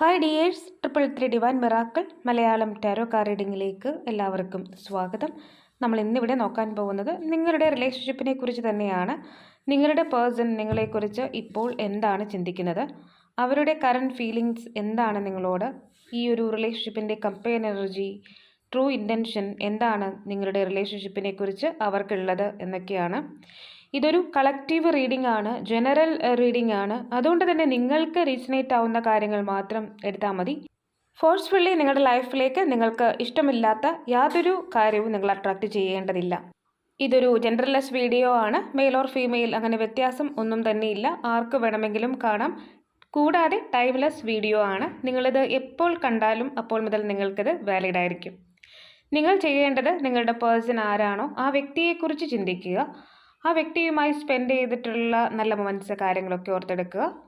Hi dears triple three divine miracle Malayalam tarot card റീഡിങ്ങിലേക്ക് എല്ലാവർക്കും സ്വാഗതം. നമ്മൾ ഇന്നിവിടെ നോക്കാൻ പോകുന്നത് നിങ്ങളുടെ റിലേഷൻഷിപ്പിനെ കുറിച്ച് തന്നെയാണ്. നിങ്ങളുടെ പേഴ്സൺ നിങ്ങളെക്കുറിച്ച് ഇപ്പോൾ എന്താണ് ചിന്തിക്കുന്നത്? അവരുടെ കറണ്ട് ഫീലിങ്സ് എന്താണ് നിങ്ങളോട്? ഈ ഒരു റിലേഷൻഷിപ്പിന്റെ കമ്പയൻ എനർജി ട്രൂ ഇന്റൻഷൻ എന്താണ് നിങ്ങളുടെ റിലേഷൻഷിപ്പിനെ കുറിച്ച് അവർക്കുള്ളത് എന്നൊക്കെയാണ്. ഇതൊരു കളക്റ്റീവ് റീഡിംഗ് ആണ് ജനറൽ റീഡിംഗ് ആണ്. അതുകൊണ്ട് തന്നെ നിങ്ങൾക്ക് റീസണേറ്റ് ആവുന്ന കാര്യങ്ങൾ മാത്രം എടുത്താൽ മതി. ഫോഴ്സ്ഫുള്ളി നിങ്ങളുടെ ലൈഫിലേക്ക് നിങ്ങൾക്ക് ഇഷ്ടമില്ലാത്ത യാതൊരു കാര്യവും നിങ്ങൾ അട്രാക്റ്റ് ചെയ്യേണ്ടതില്ല. ഇതൊരു ജെൻഡർലെസ് വീഡിയോ ആണ്. മെയിൽ ഓർ ഫീമെയിൽ അങ്ങനെ വ്യത്യാസം ഒന്നും തന്നെ ഇല്ല. ആർക്ക് വേണമെങ്കിലും കാണാം. കൂടാതെ ടൈംലെസ് വീഡിയോ ആണ്. നിങ്ങളിത് എപ്പോൾ കണ്ടാലും അപ്പോൾ മുതൽ നിങ്ങൾക്കിത് വാലിഡ് ആയിരിക്കും. നിങ്ങൾ ചെയ്യേണ്ടത് നിങ്ങളുടെ പേഴ്സൺ ആരാണോ ആ വ്യക്തിയെക്കുറിച്ച് ചിന്തിക്കുക. ആ വ്യക്തിയുമായി സ്പെൻഡ് ചെയ്തിട്ടുള്ള നല്ല മൊമെന്റ്സ് കാര്യങ്ങളൊക്കെ ഓർത്തെടുക്കുക.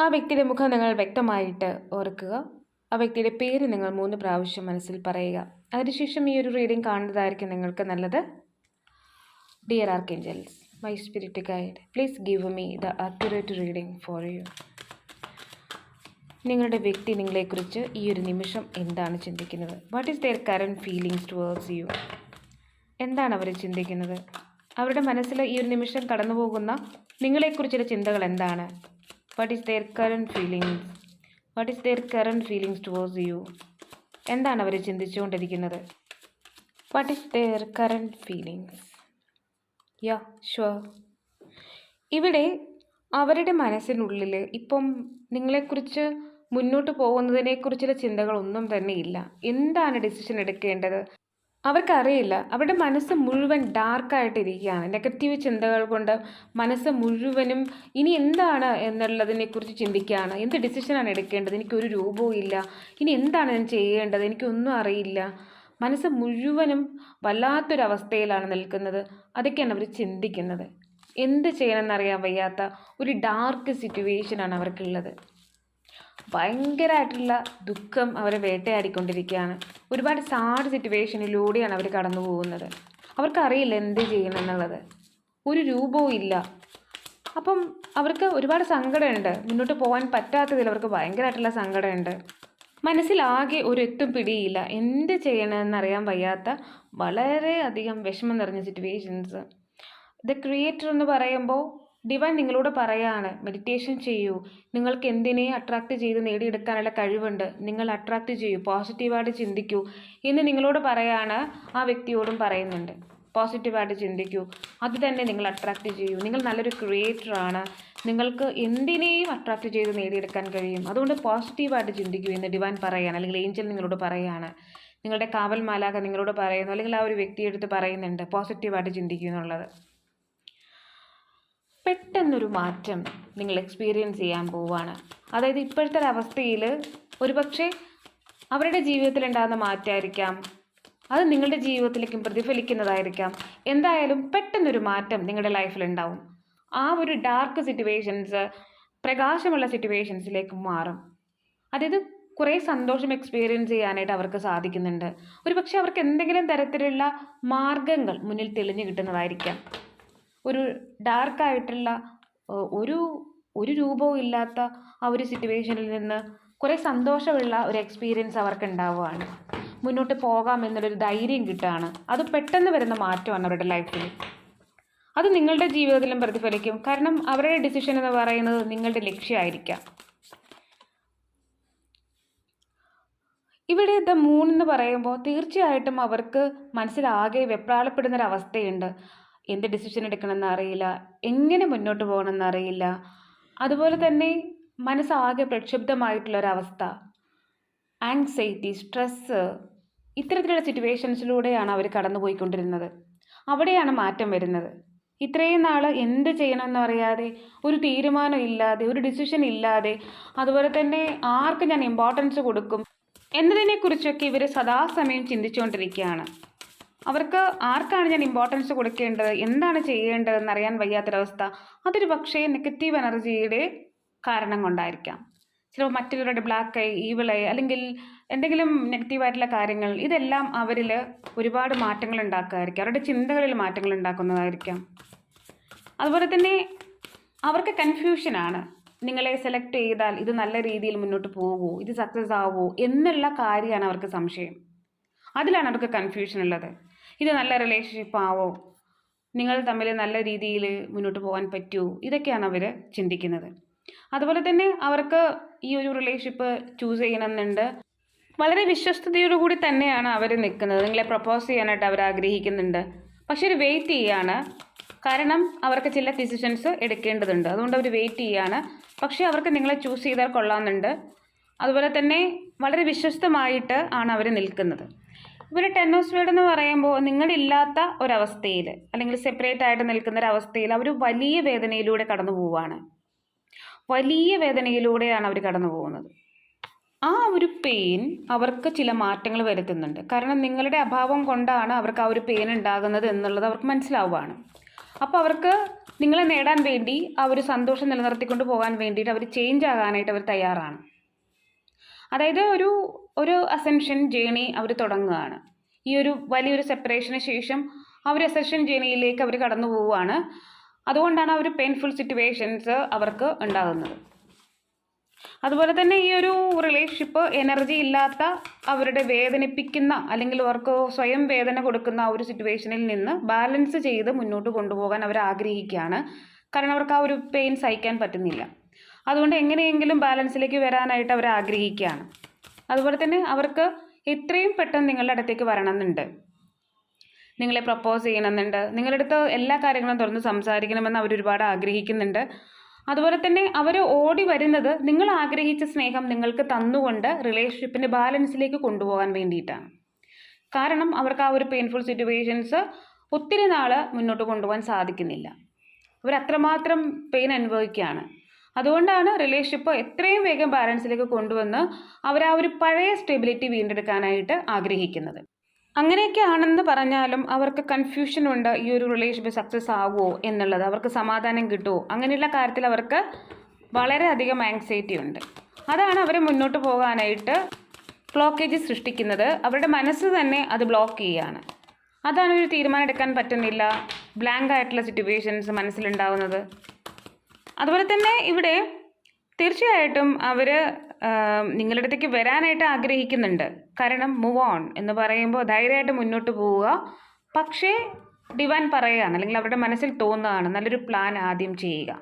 ആ വ്യക്തിയുടെ മുഖം നിങ്ങൾ വ്യക്തമായിട്ട് ഓർക്കുക. ആ വ്യക്തിയുടെ പേര് നിങ്ങൾ മൂന്ന് പ്രാവശ്യം മനസ്സിൽ പറയുക. അതിനുശേഷം ഈ ഒരു റീഡിംഗ് കാണുന്നതായിരിക്കും നിങ്ങൾക്ക് നല്ലത്. Dear archangels my spirit guide please give me the accurate reading for you നിങ്ങളുടെ വ്യക്തി നിങ്ങളെക്കുറിച്ച് ഈ ഒരു നിമിഷം എന്താണ് ചിന്തിക്കുന്നത്? What is their current feelings towards you എന്താണ് അവർ ചിന്തിക്കുന്നത്? അവരുടെ മനസ്സിൽ ഈ ഒരു നിമിഷം കടന്നു പോകുന്ന നിങ്ങളെക്കുറിച്ചുള്ള ചിന്തകൾ എന്താണ്? What is their current feelings what is their current feelings towards you എന്താണ് അവർ ചിന്തിച്ചുകൊണ്ടിരിക്കുന്നത്? What is their current feelings yeah sure ഇവിടെ അവരുടെ മനസ്സിനുള്ളിൽ ഇപ്പം നിങ്ങളെക്കുറിച്ച് മുന്നോട്ട് പോകുന്നതിനെക്കുറിച്ചുള്ള ചിന്തകളൊന്നും തന്നെ ഇല്ല. എന്താണ് ഡിസിഷൻ എടുക്കേണ്ടത്? അവർക്കറിയില്ല. അവരുടെ മനസ്സ് മുഴുവൻ ഡാർക്കായിട്ടിരിക്കുകയാണ്. നെഗറ്റീവ് ചിന്തകൾ കൊണ്ട് മനസ്സ് മുഴുവനും ഇനി എന്താണ് എന്നുള്ളതിനെക്കുറിച്ച് ചിന്തിക്കുകയാണ്. എന്ത് ഡിസിഷനാണ് എടുക്കേണ്ടത്? എനിക്കൊരു രൂപവും ഇല്ല. ഇനി എന്താണ് ഞാൻ ചെയ്യേണ്ടത്? എനിക്കൊന്നും അറിയില്ല. മനസ്സ് മുഴുവനും വല്ലാത്തൊരവസ്ഥയിലാണ് നിൽക്കുന്നത്. അതൊക്കെയാണ് അവർ ചിന്തിക്കുന്നത്. എന്ത് ചെയ്യണമെന്നറിയാൻ വയ്യാത്ത ഒരു ഡാർക്ക് സിറ്റുവേഷനാണ് അവർക്കുള്ളത്. ഭയങ്കരമായിട്ടുള്ള ദുഃഖം അവരെ വേട്ടയാടിക്കൊണ്ടിരിക്കുകയാണ്. ഒരുപാട് സാഡ് സിറ്റുവേഷനിലൂടെയാണ് അവർ കടന്നു പോകുന്നത്. അവർക്കറിയില്ല എന്ത് ചെയ്യണം എന്നുള്ളത് ഒരു രൂപവും ഇല്ല. അപ്പം അവർക്ക് ഒരുപാട് സങ്കടമുണ്ട്. മുന്നോട്ട് പോകാൻ പറ്റാത്തതിൽ അവർക്ക് ഭയങ്കരമായിട്ടുള്ള സങ്കടമുണ്ട്. മനസ്സിലാകെ ഒരു എത്തും പിടിയില്ല. എന്ത് ചെയ്യണമെന്നറിയാൻ വയ്യാത്ത വളരെയധികം വിഷമം നിറഞ്ഞ സിറ്റുവേഷൻസ് ദ ക്രിയേറ്റർ എന്ന് പറയുമ്പോൾ ഡിവൈൻ നിങ്ങളോട് പറയാണ് മെഡിറ്റേഷൻ ചെയ്യൂ. നിങ്ങൾക്ക് എന്തിനെ അട്രാക്റ്റ് ചെയ്ത് നേടിയെടുക്കാനുള്ള കഴിവുണ്ട് നിങ്ങൾ അട്രാക്റ്റ് ചെയ്യൂ പോസിറ്റീവായിട്ട് ചിന്തിക്കൂ. എന്ന് നിങ്ങളോട് പറയാണ് ആ വ്യക്തിയോടും പറയുന്നുണ്ട്. പോസിറ്റീവായിട്ട് ചിന്തിക്കൂ. അത് തന്നെ നിങ്ങൾ അട്രാക്റ്റ് ചെയ്യൂ. നിങ്ങൾ നല്ലൊരു ക്രിയേറ്ററാണ് നിങ്ങൾക്ക് എന്തിനേയും അട്രാക്റ്റ് ചെയ്ത് നേടിയെടുക്കാൻ കഴിയും. അതുകൊണ്ട് പോസിറ്റീവായിട്ട് ചിന്തിക്കൂ എന്ന് ഡിവൈൻ പറയാണ് അല്ലെങ്കിൽ ഏഞ്ചൽ നിങ്ങളോട് പറയാണ്. നിങ്ങളുടെ കാവൽ മാലാക നിങ്ങളോട് പറയുന്നു അല്ലെങ്കിൽ ആ ഒരു വ്യക്തിയെടുത്ത് പറയുന്നുണ്ട് പോസിറ്റീവായിട്ട് ചിന്തിക്കൂ എന്നുള്ളത്. പെട്ടെന്നൊരു മാറ്റം നിങ്ങൾ എക്സ്പീരിയൻസ് ചെയ്യാൻ പോവുകയാണ്. അതായത് ഇപ്പോഴത്തെ ഒരവസ്ഥയിൽ ഒരുപക്ഷെ അവരുടെ ജീവിതത്തിൽ ഉണ്ടാകുന്ന മാറ്റമായിരിക്കാം അത് നിങ്ങളുടെ ജീവിതത്തിലേക്കും പ്രതിഫലിക്കുന്നതായിരിക്കാം. എന്തായാലും പെട്ടെന്നൊരു മാറ്റം നിങ്ങളുടെ ലൈഫിൽ ഉണ്ടാവും. ആ ഒരു ഡാർക്ക് സിറ്റുവേഷൻസ് പ്രകാശമുള്ള സിറ്റുവേഷൻസിലേക്ക് മാറും. അതായത് കുറേ സന്തോഷം എക്സ്പീരിയൻസ് ചെയ്യാനായിട്ട് അവർക്ക് സാധിക്കുന്നുണ്ട്. ഒരുപക്ഷെ അവർക്ക് എന്തെങ്കിലും തരത്തിലുള്ള മാർഗങ്ങൾ മുന്നിൽ തെളിഞ്ഞു കിട്ടുന്നതായിരിക്കാം. ഒരു ഡാർക്കായിട്ടുള്ള ഒരു ഒരു രൂപവും ഇല്ലാത്ത ആ ഒരു സിറ്റുവേഷനിൽ നിന്ന് കുറേ സന്തോഷമുള്ള ഒരു എക്സ്പീരിയൻസ് അവർക്ക് ഉണ്ടാവുകയാണ് മുന്നോട്ട് പോകാം എന്നുള്ളൊരു ധൈര്യം കിട്ടുകയാണ്. അത് പെട്ടെന്ന് വരുന്ന മാറ്റമാണ് അവരുടെ ലൈഫിൽ അത് നിങ്ങളുടെ ജീവിതത്തിലും പ്രതിഫലിക്കും. കാരണം അവരുടെ ഡിസിഷൻ എന്ന് പറയുന്നത് നിങ്ങളുടെ ലക്ഷ്യമായിരിക്കാം. ഇവിടെ ദ മൂൺ എന്ന് പറയുമ്പോൾ തീർച്ചയായിട്ടും അവർക്ക് മനസ്സിലാകെ വെപ്രാളപ്പെടുന്നൊരവസ്ഥയുണ്ട്. എന്ത് ഡിസിഷൻ എടുക്കണമെന്ന് അറിയില്ല എങ്ങനെ മുന്നോട്ട് പോകണമെന്ന് അറിയില്ല അതുപോലെ തന്നെ മനസ്സാകെ പ്രക്ഷുബ്ധമായിട്ടുള്ളൊരവസ്ഥ. ആങ്സൈറ്റി സ്ട്രെസ്സ് ഇത്തരത്തിലുള്ള സിറ്റുവേഷൻസിലൂടെയാണ് അവർ കടന്നുപോയിക്കൊണ്ടിരുന്നത്. അവിടെയാണ് മാറ്റം വരുന്നത്. ഇത്രയും നാൾ എന്ത് ചെയ്യണമെന്ന് അറിയാതെ ഒരു തീരുമാനം ഇല്ലാതെ ഒരു ഡിസിഷൻ ഇല്ലാതെ അതുപോലെ തന്നെ ആർക്ക് ഞാൻ ഇമ്പോർട്ടൻസ് കൊടുക്കും എന്നതിനെക്കുറിച്ചൊക്കെ ഇവർ സദാസമയം ചിന്തിച്ചുകൊണ്ടിരിക്കുകയാണ്. അവർക്ക് ആർക്കാണ് ഞാൻ ഇമ്പോർട്ടൻസ് കൊടുക്കേണ്ടത്? എന്താണ് ചെയ്യേണ്ടതെന്ന് അറിയാൻ വയ്യാത്തൊരവസ്ഥ. അതൊരു പക്ഷേ നെഗറ്റീവ് എനർജിയുടെ കാരണം കൊണ്ടായിരിക്കാം. ചിലപ്പോൾ മറ്റുള്ളവരുടെ ബ്ലാക്ക് ഐ ഈവിൾ ഐ അല്ലെങ്കിൽ എന്തെങ്കിലും നെഗറ്റീവായിട്ടുള്ള കാര്യങ്ങൾ ഇതെല്ലാം അവരിൽ ഒരുപാട് മാറ്റങ്ങൾ ഉണ്ടാക്കുമായിരിക്കും അവരുടെ ചിന്തകളിൽ മാറ്റങ്ങൾ ഉണ്ടാക്കുന്നതായിരിക്കാം. അതുപോലെ തന്നെ അവർക്ക് കൺഫ്യൂഷനാണ് നിങ്ങളെ സെലക്ട് ചെയ്താൽ ഇത് നല്ല രീതിയിൽ മുന്നോട്ട് പോകുമോ ഇത് സക്സസ് ആവുമോ എന്നുള്ള കാര്യമാണ് അവർക്ക് സംശയം. അതിലാണ് അവർക്ക് കൺഫ്യൂഷൻ ഉള്ളത്. ഇത് നല്ല റിലേഷൻഷിപ്പ് ആവോ? നിങ്ങൾ തമ്മിൽ നല്ല രീതിയിൽ മുന്നോട്ട് പോകാൻ പറ്റുമോ ഇതൊക്കെയാണ് അവർ ചിന്തിക്കുന്നത്. അതുപോലെ തന്നെ അവർക്ക് ഈ ഒരു റിലേഷൻഷിപ്പ് ചൂസ് ചെയ്യണമെന്നുണ്ട്. വളരെ വിശ്വസ്തയോടുകൂടി തന്നെയാണ് അവർ നിൽക്കുന്നത്. നിങ്ങളെ പ്രപ്പോസ് ചെയ്യാനായിട്ട് അവർ ആഗ്രഹിക്കുന്നുണ്ട്. പക്ഷെ ഒരു വെയിറ്റ് ചെയ്യാണ്. കാരണം അവർക്ക് ചില ഡിസിഷൻസ് എടുക്കേണ്ടതുണ്ട്. അതുകൊണ്ട് അവർ വെയിറ്റ് ചെയ്യാണ്. പക്ഷേ അവർക്ക് നിങ്ങളെ ചൂസ് ചെയ്താൽ കൊള്ളാമെന്നുണ്ട്. അതുപോലെ തന്നെ വളരെ വിശ്വസ്തമായിട്ട് ആണ് അവർ നിൽക്കുന്നത്. ഇവർ ടെന്നോസ് വീട് എന്ന് പറയുമ്പോൾ നിങ്ങളില്ലാത്ത ഒരവസ്ഥയിൽ അല്ലെങ്കിൽ സെപ്പറേറ്റ് ആയിട്ട് നിൽക്കുന്ന ഒരവസ്ഥയിൽ അവർ വലിയ വേദനയിലൂടെ കടന്നു പോവുകയാണ്. വലിയ വേദനയിലൂടെയാണ് അവർ കടന്നു പോകുന്നത്. ആ ഒരു പെയിൻ അവർക്ക് ചില മാറ്റങ്ങൾ വരുത്തുന്നുണ്ട്. കാരണം നിങ്ങളുടെ അഭാവം കൊണ്ടാണ് അവർക്ക് ആ ഒരു പെയിൻ ഉണ്ടാകുന്നത് എന്നുള്ളത് അവർക്ക് മനസ്സിലാവുകയാണ്. അപ്പോൾ അവർക്ക് നിങ്ങളെ നേടാൻ വേണ്ടി ആ ഒരു സന്തോഷം നിലനിർത്തിക്കൊണ്ട് പോകാൻ വേണ്ടിയിട്ട് അവർ ചേഞ്ച് ആകാനായിട്ട് അവർ തയ്യാറാണ്. അതായത് ഒരു ഒരു അസെൻഷൻ ജേണി അവർ തുടങ്ങുകയാണ്. ഈ ഒരു വലിയൊരു സെപ്പറേഷന് ശേഷം അവർ അസെൻഷൻ ജേണിയിലേക്ക് അവർ കടന്നു പോവുകയാണ്. അതുകൊണ്ടാണ് ആ ഒരു പെയിൻഫുൾ സിറ്റുവേഷൻസ് അവർക്ക് ഉണ്ടാകുന്നത്. അതുപോലെ തന്നെ ഈ ഒരു റിലേഷൻഷിപ്പ് എനർജി ഇല്ലാത്ത അവരുടെ വേദനിപ്പിക്കുന്ന അല്ലെങ്കിൽ അവർക്ക് സ്വയം വേദന കൊടുക്കുന്ന ആ ഒരു സിറ്റുവേഷനിൽ നിന്ന് ബാലൻസ് ചെയ്ത് മുന്നോട്ട് കൊണ്ടുപോകാൻ അവർ ആഗ്രഹിക്കുകയാണ്. കാരണം അവർക്ക് ആ ഒരു പെയിൻ സഹിക്കാൻ പറ്റുന്നില്ല. അതുകൊണ്ട് എങ്ങനെയെങ്കിലും ബാലൻസിലേക്ക് വരാനായിട്ട് അവർ ആഗ്രഹിക്കുകയാണ്. അതുപോലെ തന്നെ അവർക്ക് എത്രയും പെട്ടെന്ന് നിങ്ങളുടെ അടുത്തേക്ക് വരണമെന്നുണ്ട്. നിങ്ങളെ പ്രപ്പോസ് ചെയ്യണമെന്നുണ്ട്. നിങ്ങളുടെ അടുത്ത് എല്ലാ കാര്യങ്ങളും തുറന്ന് സംസാരിക്കണമെന്ന് അവർ ഒരുപാട് ആഗ്രഹിക്കുന്നുണ്ട്. അതുപോലെ തന്നെ അവർ ഓടി വരുന്നത് നിങ്ങൾ ആഗ്രഹിച്ച സ്നേഹം നിങ്ങൾക്ക് തന്നുകൊണ്ട് റിലേഷൻഷിപ്പിന്റെ ബാലൻസിലേക്ക് കൊണ്ടുപോകാൻ വേണ്ടിയിട്ടാണ്. കാരണം അവർക്ക് ആ ഒരു പെയിൻഫുൾ സിറ്റുവേഷൻസ് ഒത്തിരി നാൾ മുന്നോട്ട് കൊണ്ടുപോകാൻ സാധിക്കുന്നില്ല. അവർ അത്രമാത്രം പെയിൻ അനുഭവിക്കുകയാണ്. അതുകൊണ്ടാണ് റിലേഷൻഷിപ്പ് എത്രയും വേഗം ബാലൻസിലേക്ക് കൊണ്ടുവന്ന് അവർ ആ ഒരു പഴയ സ്റ്റെബിലിറ്റി വീണ്ടെടുക്കാനായിട്ട് ആഗ്രഹിക്കുന്നത്. അങ്ങനെയൊക്കെ ആണെന്ന് പറഞ്ഞാലും അവർക്ക് കൺഫ്യൂഷൻ ഉണ്ട് ഈ ഒരു റിലേഷൻഷിപ്പ് സക്സസ് ആവുമോ എന്നുള്ളത്. അവർക്ക് സമാധാനം കിട്ടുമോ? അങ്ങനെയുള്ള കാര്യത്തിൽ അവർക്ക് വളരെയധികം ആങ്സൈറ്റി ഉണ്ട്. അതാണ് അവരെ മുന്നോട്ട് പോകാനായിട്ട് ബ്ലോക്കേജ് സൃഷ്ടിക്കുന്നത്. അവരുടെ മനസ്സ് തന്നെ അത് ബ്ലോക്ക് ചെയ്യുകയാണ്. അതാണ് ഒരു തീരുമാനം എടുക്കാൻ പറ്റുന്നില്ല. ബ്ലാങ്ക് ആയിട്ടുള്ള സിറ്റുവേഷൻസ് മനസ്സിലുണ്ടാവുന്നത്. അതുപോലെ തന്നെ ഇവിടെ തീർച്ചയായിട്ടും അവർ നിങ്ങളുടെ അടുത്തേക്ക് വരാനായിട്ട് ആഗ്രഹിക്കുന്നുണ്ട്. കാരണം മൂവ് ഓൺ എന്ന് പറയുമ്പോൾ ധൈര്യമായിട്ട് മുന്നോട്ട് പോവുക. പക്ഷേ ഡിവൈൻ പറയുകയാണ് അല്ലെങ്കിൽ അവരുടെ മനസ്സിൽ തോന്നുകയാണ് നല്ലൊരു പ്ലാൻ ആദ്യം ചെയ്യുക.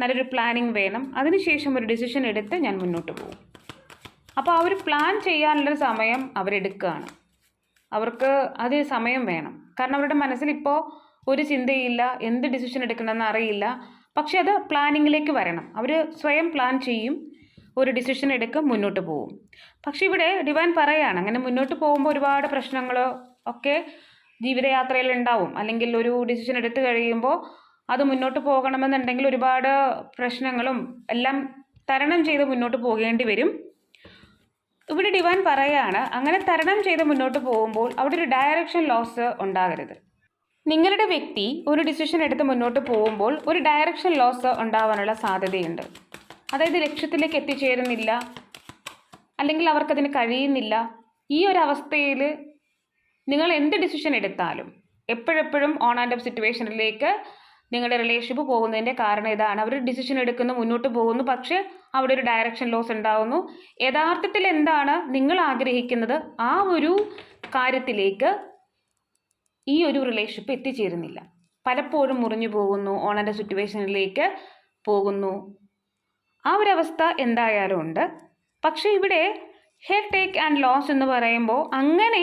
നല്ലൊരു പ്ലാനിങ് വേണം. അതിനുശേഷം ഒരു ഡിസിഷൻ എടുത്ത് ഞാൻ മുന്നോട്ട് പോകും. അപ്പോൾ അവർ പ്ലാൻ ചെയ്യാനുള്ളൊരു സമയം അവരെടുക്കുകയാണ്. അവർക്ക് അത് സമയം വേണം. കാരണം അവരുടെ മനസ്സിൽ ഇപ്പോൾ ഒരു ചിന്തയില്ല എന്ത് ഡിസിഷൻ എടുക്കണമെന്ന് അറിയില്ല. പക്ഷെ അത് പ്ലാനിങ്ങിലേക്ക് വരണം. അവർ സ്വയം പ്ലാൻ ചെയ്യും ഒരു ഡിസിഷൻ എടുക്കും മുന്നോട്ട് പോകും പക്ഷെ ഇവിടെ ഡിവൈൻ പറയാണ് അങ്ങനെ മുന്നോട്ട് പോകുമ്പോൾ ഒരുപാട് പ്രശ്നങ്ങൾ ഒക്കെ ജീവിതയാത്രയിൽ ഉണ്ടാവും. അല്ലെങ്കിൽ ഒരു ഡിസിഷൻ എടുത്തു കഴിയുമ്പോൾ അത് മുന്നോട്ട് പോകണമെന്നുണ്ടെങ്കിൽ ഒരുപാട് പ്രശ്നങ്ങളും എല്ലാം തരണം ചെയ്ത് മുന്നോട്ട് പോകേണ്ടി വരും. ഇവിടെ ഡിവാൻ പറയാണ് അങ്ങനെ തരണം ചെയ്ത് മുന്നോട്ട് പോകുമ്പോൾ അവിടെ ഒരു ഡയറക്ഷൻ ലോസ് ഉണ്ടാകരുത്. നിങ്ങളുടെ വ്യക്തി ഒരു ഡിസിഷൻ എടുത്ത് മുന്നോട്ട് പോകുമ്പോൾ ഒരു ഡയറക്ഷൻ ലോസ് ഉണ്ടാവാനുള്ള സാധ്യതയുണ്ട്. അതായത് ലക്ഷ്യത്തിലേക്ക് എത്തിച്ചേരുന്നില്ല അല്ലെങ്കിൽ അവർക്കതിന് കഴിയുന്നില്ല. ഈ ഒരു അവസ്ഥയിൽ നിങ്ങൾ എന്ത് ഡിസിഷൻ എടുത്താലും എപ്പോഴെപ്പോഴും ഓൺ ആൻഡ് ഓഫ് സിറ്റുവേഷനിലേക്ക് നിങ്ങളുടെ റിലേഷൻഷിപ്പ് പോകുന്നതിന്റെ കാരണം ഇതാണ്. അവർ ഡിസിഷൻ എടുക്കുന്നു മുന്നോട്ട് പോകുന്നു പക്ഷേ അവിടെ ഒരു ഡയറക്ഷൻ ലോസ് ഉണ്ടാകുന്നു യഥാർത്ഥത്തിൽ എന്താണ് നിങ്ങൾ ആഗ്രഹിക്കുന്നത്? ആ ഒരു കാര്യത്തിലേക്ക് ഈ ഒരു റിലേഷൻഷിപ്പ് എത്തിച്ചേരുന്നില്ല. പലപ്പോഴും മുറിഞ്ഞു പോകുന്നു ഓണന്റെ സിറ്റുവേഷനിലേക്ക് പോകുന്നു. ആ ഒരു അവസ്ഥ എന്തായാലും ഉണ്ട്. പക്ഷേ ഇവിടെ ഹെയർ ടേക്ക് ആൻഡ് ലോസ് എന്ന് പറയുമ്പോൾ അങ്ങനെ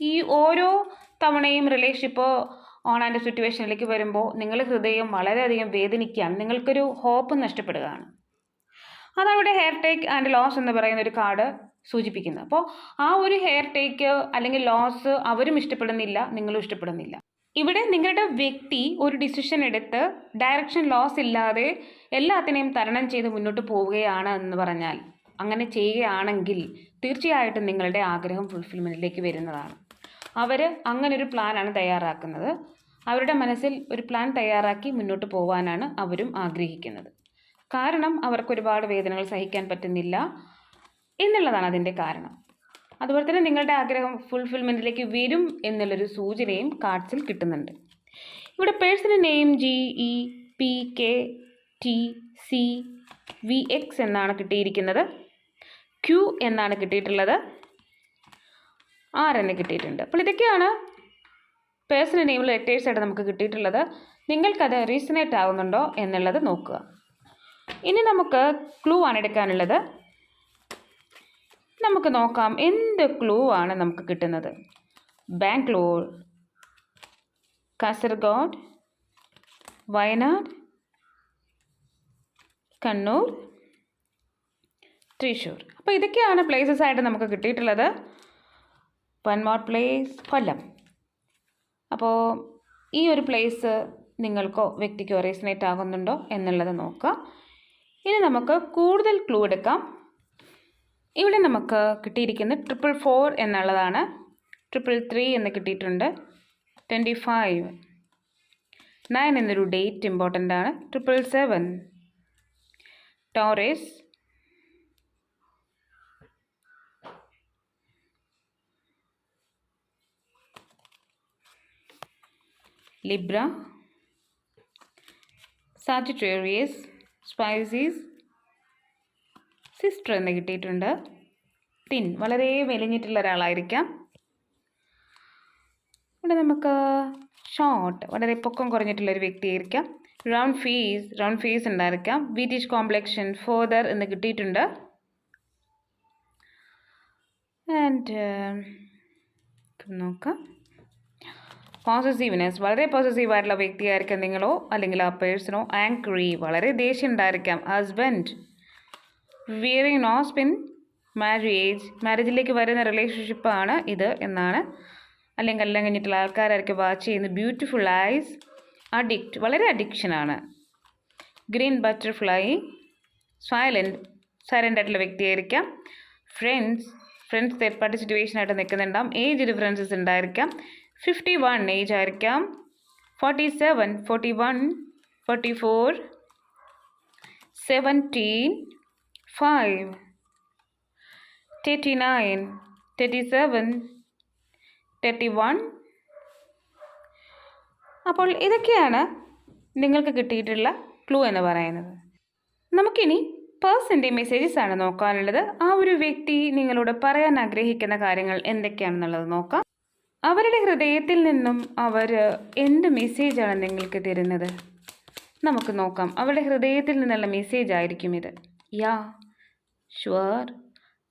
ഈ ഓരോ തവണയും റിലേഷൻഷിപ്പ് ആൻഡ് സിറ്റുവേഷനിലേക്ക് വരുമ്പോൾ നിങ്ങൾ ഹൃദയം വളരെയധികം വേദനിക്കുകയാണ്. നിങ്ങൾക്കൊരു ഹോപ്പ് നഷ്ടപ്പെടുകയാണ്. അതവിടെ ഹെയർ ടേക്ക് ആൻഡ് ലോസ് എന്ന് പറയുന്ന ഒരു കാർഡ് സൂചിപ്പിക്കുന്നത്. അപ്പോൾ ആ ഒരു ഹെയർ ടേക്ക് അല്ലെങ്കിൽ ലോസ് അവരും ഇഷ്ടപ്പെടുന്നില്ല നിങ്ങളും ഇഷ്ടപ്പെടുന്നില്ല. ഇവിടെ നിങ്ങളുടെ വ്യക്തി ഒരു ഡിസിഷൻ എടുത്ത് ഡയറക്ഷൻ ലോസ് ഇല്ലാതെ എല്ലാത്തിനെയും തരണം ചെയ്ത് മുന്നോട്ട് പോവുകയാണ് എന്ന് പറഞ്ഞാൽ അങ്ങനെ ചെയ്യുകയാണെങ്കിൽ തീർച്ചയായിട്ടും നിങ്ങളുടെ ആഗ്രഹം ഫുൾഫിൽമെന്റിലേക്ക് വരുന്നതാണ്. അവർ അങ്ങനെ ഒരു പ്ലാനാണ് തയ്യാറാക്കുന്നത്. അവരുടെ മനസ്സിൽ ഒരു പ്ലാൻ തയ്യാറാക്കി മുന്നോട്ട് പോകാനാണ് അവരും ആഗ്രഹിക്കുന്നത്. കാരണം അവർക്ക് ഒരുപാട് വേദനകൾ സഹിക്കാൻ പറ്റുന്നില്ല. എന്നുള്ളതാണ് അതിന്റെ കാരണം. അതുപോലെ തന്നെ നിങ്ങളുടെ ആഗ്രഹം ഫുൾഫിൽമെന്റിലേക്ക് വരും എന്നുള്ളൊരു സൂചനയും കാർഡ്സിൽ കിട്ടുന്നുണ്ട്. ഇവിടെ personal name G E P K T C V X എന്നാണ് കിട്ടിയിരിക്കുന്നത്. ക്യു എന്നാണ് കിട്ടിയിട്ടുള്ളത്. ആർ എന്ന് കിട്ടിയിട്ടുണ്ട്. അപ്പോൾ ഇതൊക്കെയാണ് പേഴ്സണൽ നെയിമിൽ ലെറ്റേഴ്സായിട്ട് നമുക്ക് കിട്ടിയിട്ടുള്ളത്. നിങ്ങൾക്കത് റീസണേറ്റ് ആവുന്നുണ്ടോ എന്നുള്ളത് നോക്കുക. ഇനി നമുക്ക് ക്ലൂ ആണ് എടുക്കാനുള്ളത്. നമുക്ക് നോക്കാം എന്ത് ക്ലൂ ആണ് നമുക്ക് കിട്ടുന്നത്. ബാംഗ്ലൂർ കാസർഗോഡ് വയനാട് കണ്ണൂർ തൃശ്ശൂർ. അപ്പോൾ ഇതൊക്കെയാണ് പ്ലേസസ് ആയിട്ട് നമുക്ക് കിട്ടിയിട്ടുള്ളത്. One more place Kollam. അപ്പോൾ ഈ ഒരു പ്ലേസ് നിങ്ങൾക്കോ വ്യക്തിക്കോ റീസണേറ്റ് ആകുന്നുണ്ടോ എന്നുള്ളത് നോക്കുക ഇനി നമുക്ക് കൂടുതൽ ക്ലൂ എടുക്കാം. ഇവിടെ നമുക്ക് കിട്ടിയിരിക്കുന്നത് ട്രിപ്പിൾ ഫോർ എന്നുള്ളതാണ്. ട്രിപ്പിൾ ത്രീ എന്ന് കിട്ടിയിട്ടുണ്ട്. ട്വന്റി ഫൈവ് നയൻ എന്നൊരു ഡേറ്റ് ഇമ്പോർട്ടന്റ് ആണ്. Triple seven Taurus Libra Sagittarius Pisces sister എന്ന് കിട്ടിയിട്ടുണ്ട്. തിൻ വളരെ മെലിഞ്ഞിട്ടുള്ള ഒരാളായിരിക്കാം. ഇവിടെ നമുക്ക് ഷോർട്ട് വളരെ പൊക്കം കുറഞ്ഞിട്ടുള്ള ഒരു വ്യക്തിയായിരിക്കാം. റൗണ്ട് ഫീസ് റൗണ്ട് ഫീസ് ഉണ്ടായിരിക്കാം. വീറ്റിഷ് കോംപ്ലക്ഷൻ ഫോദർ എന്ന് കിട്ടിയിട്ടുണ്ട്. ആൻഡ് നോക്കാം. പോസസീവ്നെസ് വളരെ പോസസീവ് ആയിട്ടുള്ള വ്യക്തിയായിരിക്കാം നിങ്ങളോ അല്ലെങ്കിൽ ആ പേഴ്സണോ. ആങ്ക്രി വളരെ ദേഷ്യം ഉണ്ടായിരിക്കാം. Husband wearing no spin marriage മാരേജിലേക്ക് വരുന്ന റിലേഷൻഷിപ്പാണ് ഇത് എന്നാണ്. അല്ലെങ്കിൽ എല്ലാം കഴിഞ്ഞിട്ടുള്ള ആൾക്കാരായിരിക്കും വാച്ച് ചെയ്യുന്നത് ബ്യൂട്ടിഫുൾ ഐസ് അഡിക്റ്റ് വളരെ അഡിക്ഷനാണ് ഗ്രീൻ ബട്ടർഫ്ലൈ സൈലന്റ് സൈലന്റ് ആയിട്ടുള്ള വ്യക്തിയായിരിക്കാം. ഫ്രണ്ട്സ് ഫ്രണ്ട്സ് തേർഡ് സിറ്റുവേഷൻ ആയിട്ട് നിൽക്കുന്നുണ്ടാവും. ഏജ് ഡിഫറൻസസ് ഉണ്ടായിരിക്കാം. ഫിഫ്റ്റി വൺ ഏജ് ആയിരിക്കാം. Forty seven forty one forty four seventeen five thirty-nine, thirty-seven, thirty-one. അപ്പോൾ ഇതൊക്കെയാണ് നിങ്ങൾക്ക് കിട്ടിയിട്ടുള്ള ക്ലൂ എന്ന് പറയുന്നത്. നമുക്കിനി പേഴ്സന്റെ മെസ്സേജസ് ആണ് നോക്കാനുള്ളത്. ആ ഒരു വ്യക്തി നിങ്ങളോട് പറയാൻ ആഗ്രഹിക്കുന്ന കാര്യങ്ങൾ എന്തൊക്കെയാണെന്നുള്ളത് നോക്കാം. അവരുടെ ഹൃദയത്തിൽ നിന്നും അവർ എന്ത് മെസ്സേജാണ് നിങ്ങൾക്ക് തരുന്നത്? നമുക്ക് നോക്കാം. അവരുടെ ഹൃദയത്തിൽ നിന്നുള്ള മെസ്സേജ് ആയിരിക്കും ഇത്. Yeah sure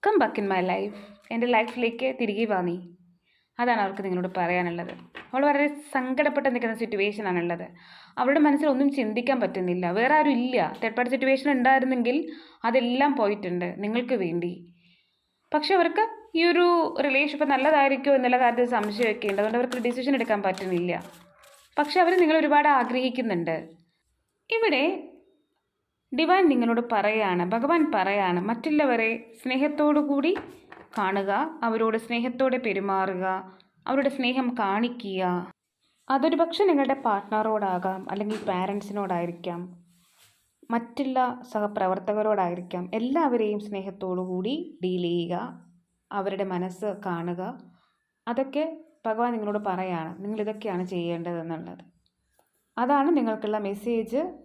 come back in my life എന്റെ ലൈഫിലേക്ക് തിരികെ വാ നീ. അതാണ് അവർക്ക് നിങ്ങളോട് പറയാനുള്ളത്. അവൾ വളരെ സങ്കടപ്പെട്ട് നിൽക്കുന്ന സിറ്റുവേഷൻ ആണുള്ളത്. അവളുടെ മനസ്സിൽ ഒന്നും ചിന്തിക്കാൻ പറ്റുന്നില്ല. വേറെ ആരും ഇല്ല. തേർഡ് പാർട്ടി സിറ്റുവേഷൻ ഉണ്ടായിരുന്നെങ്കിൽ അതെല്ലാം പോയിട്ടുണ്ട്. നിങ്ങൾക്ക് വേണ്ടി. പക്ഷെ അവർക്ക് ഈ ഒരു റിലേഷൻഷിപ്പ് നല്ലതായിരിക്കുമോ എന്നുള്ള കാര്യത്തിൽ സംശയമൊക്കെ ഉണ്ട്. അതുകൊണ്ട് അവർക്ക് ഡിസിഷൻ എടുക്കാൻ പറ്റുന്നില്ല. പക്ഷെ അവർ നിങ്ങൾ ഒരുപാട് ആഗ്രഹിക്കുന്നുണ്ട്. ഇവിടെ ഡിവൈൻ നിങ്ങളോട് പറയാണ് ഭഗവാൻ പറയാണ് മറ്റുള്ളവരെ സ്നേഹത്തോടു കൂടി കാണുക അവരോട് സ്നേഹത്തോടെ പെരുമാറുക അവരുടെ സ്നേഹം കാണിക്കുക. അതൊരു പക്ഷെ നിങ്ങളുടെ പാർട്ട്ണറോടാകാം അല്ലെങ്കിൽ പാരൻസിനോടായിരിക്കാം മറ്റുള്ള സഹപ്രവർത്തകരോടായിരിക്കാം. എല്ലാവരെയും സ്നേഹത്തോടു കൂടി ഡീൽ ചെയ്യുക അവരുടെ മനസ്സ് കാണുക. അതൊക്കെ ഭഗവാൻ നിങ്ങളോട് പറയാണ് നിങ്ങളിതൊക്കെയാണ് ചെയ്യേണ്ടതെന്നുള്ളത്. അതാണ് നിങ്ങൾക്കുള്ള മെസ്സേജ്.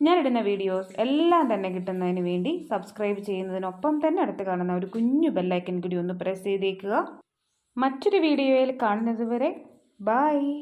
ഞാനിടുന്ന വീഡിയോസ് എല്ലാം തന്നെ കിട്ടുന്നതിന് വേണ്ടി സബ്സ്ക്രൈബ് ചെയ്യുന്നതിനൊപ്പം തന്നെ അടുത്ത് കാണുന്ന ഒരു കുഞ്ഞു ബെല്ലൈക്കൻ കൂടി ഒന്ന് പ്രസ് ചെയ്തേക്കുക. മറ്റൊരു വീഡിയോയിൽ കാണുന്നത് വരെ ബായ്